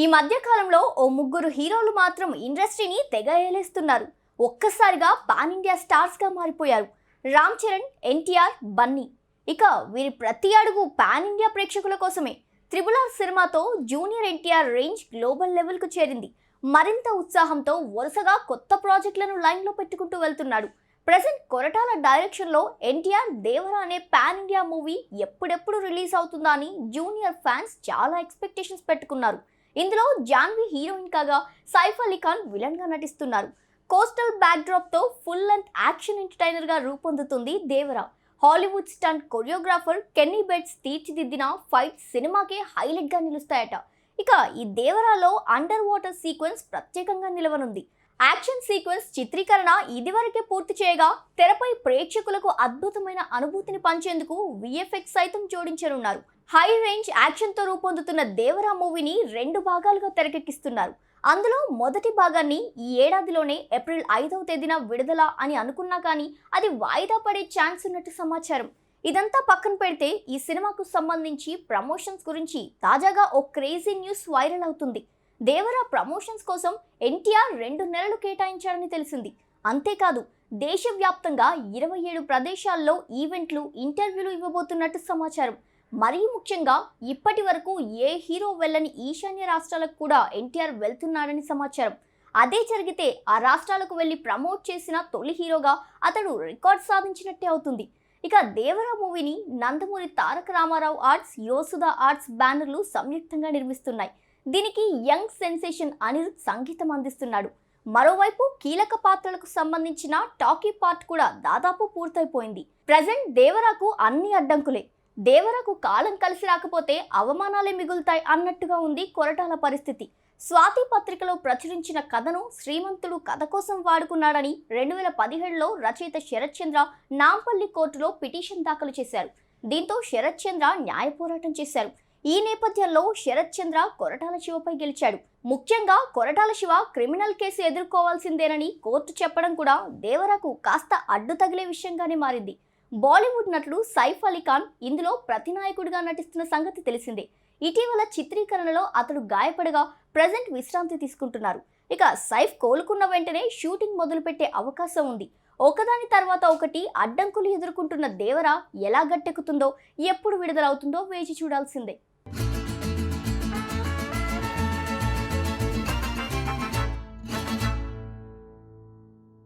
ఈ మధ్య కాలంలో ఓ ముగ్గురు హీరోలు మాత్రం ఇండస్ట్రీని తెగ ఏలేస్తున్నారు ఒక్కసారిగా పాన్ ఇండియా స్టార్స్గా మారిపోయారు. రామ్ చరణ్ ఎన్టీఆర్ బన్నీ. ఇక వీరి ప్రతి అడుగు పాన్ ఇండియా ప్రేక్షకుల కోసమే. త్రిబుల్ ఆర్ సినిమాతో జూనియర్ ఎన్టీఆర్ రేంజ్ గ్లోబల్ లెవెల్కు చేరింది. మరింత ఉత్సాహంతో వరుసగా కొత్త ప్రాజెక్టులను లైన్లో పెట్టుకుంటూ వెళ్తున్నాడు. ప్రజెంట్ కొరటాల డైరెక్షన్లో ఎన్టీఆర్ దేవర అనే పాన్ ఇండియా మూవీ ఎప్పుడెప్పుడు రిలీజ్ అవుతుందా అని జూనియర్ ఫ్యాన్స్ చాలా ఎక్స్పెక్టేషన్స్ పెట్టుకున్నారు. ఇందులో జాన్వి హీరోయిన్ కాగా సైఫ్ అలీ ఖాన్ విలన్గా నటిస్తున్నారు. కోస్టల్ బ్యాక్డ్రాప్తో ఫుల్ లెంత్ యాక్షన్ ఎంటర్టైనర్గా రూపొందుతుంది Devara. Hollywood stunt choreographer Kenny Bates తీర్చిదిద్దిన ఫైట్ సినిమాకే హైలైట్గా నిలుస్తాయట. ఇక ఈ దేవరాలో అండర్ వాటర్ సీక్వెన్స్ ప్రత్యేకంగా నిలవనుంది. యాక్షన్ సీక్వెన్స్ చిత్రీకరణ ఇదివరకే పూర్తి చేయగా తెరపై ప్రేక్షకులకు అద్భుతమైన అనుభూతిని పంచేందుకు విఎఫ్ఎక్స్ సైతం జోడించనున్నారు. హై రేంజ్ యాక్షన్తో రూపొందుతున్న దేవరా మూవీని రెండు భాగాలుగా తెరకెక్కిస్తున్నారు. అందులో మొదటి భాగాన్ని ఈ ఏడాదిలోనే ఏప్రిల్ ఐదవ తేదీన విడుదల అని అనుకున్నా కానీ అది వాయిదా పడే ఛాన్స్ ఉన్నట్టు సమాచారం. ఇదంతా పక్కన పెడితే ఈ సినిమాకు సంబంధించి ప్రమోషన్స్ గురించి తాజాగా ఓ క్రేజీ న్యూస్ వైరల్ అవుతుంది. దేవరా ప్రమోషన్స్ కోసం ఎన్టీఆర్ రెండు నెలలు కేటాయించారని తెలిసింది. అంతేకాదు దేశవ్యాప్తంగా ఇరవై ఏడు ప్రదేశాల్లో ఈవెంట్లు ఇంటర్వ్యూలు ఇవ్వబోతున్నట్టు సమాచారం. మరీ ముఖ్యంగా ఇప్పటి వరకు ఏ హీరో వెళ్ళని ఈశాన్య రాష్ట్రాలకు కూడా ఎన్టీఆర్ వెళ్తున్నాడని సమాచారం. అదే జరిగితే ఆ రాష్ట్రాలకు వెళ్ళి ప్రమోట్ చేసిన తొలి హీరోగా అతడు రికార్డ్ సాధించినట్టే అవుతుంది. ఇక దేవరా మూవీని నందమూరి తారక రామారావు ఆర్ట్స్ యోసుదా ఆర్ట్స్ బ్యానర్లు సంయుక్తంగా నిర్మిస్తున్నాయి. దీనికి యంగ్ సెన్సేషన్ అనిరుద్ సంగీతం అందిస్తున్నాడు. మరోవైపు కీలక పాత్రలకు సంబంధించిన టాకీ పార్ట్ కూడా దాదాపు పూర్తయిపోయింది. ప్రజెంట్ దేవరాకు అన్ని అడ్డంకులే. దేవరకు కాలం కలిసి రాకపోతే అవమానాలే మిగులుతాయి అన్నట్టుగా ఉంది కొరటాల పరిస్థితి. స్వాతి పత్రికలో ప్రచురించిన కథను శ్రీమంతుడు కథ కోసం వాడుకున్నాడని రెండు వేల పదిహేడులో రచయిత శరత్ చంద్ర నాంపల్లి కోర్టులో పిటిషన్ దాఖలు చేశారు. దీంతో శరత్ చంద్ర న్యాయ పోరాటం చేశారు. ఈ నేపథ్యంలో శరత్ చంద్ర కొరటాల శివపై గెలిచాడు. ముఖ్యంగా కొరటాల శివ క్రిమినల్ కేసు ఎదుర్కోవాల్సిందేనని కోర్టు చెప్పడం కూడా దేవరకు కాస్త అడ్డు తగిలే విషయంగానే మారింది. బాలీవుడ్ నటుడు సైఫ్ అలీ ఖాన్ ఇందులో ప్రతినాయకుడిగా నటిస్తున్న సంగతి తెలిసిందే. ఇటీవల చిత్రీకరణలో అతడు గాయపడగా ప్రజెంట్ విశ్రాంతి తీసుకుంటున్నారు. ఇక సైఫ్ కోలుకున్న వెంటనే షూటింగ్ మొదలుపెట్టే అవకాశం ఉంది. ఒకదాని తర్వాత ఒకటి అడ్డంకులు ఎదుర్కొంటున్న దేవర ఎలా గట్టెక్కుతుందో ఎప్పుడు విడుదలవుతుందో వేచి చూడాల్సిందే.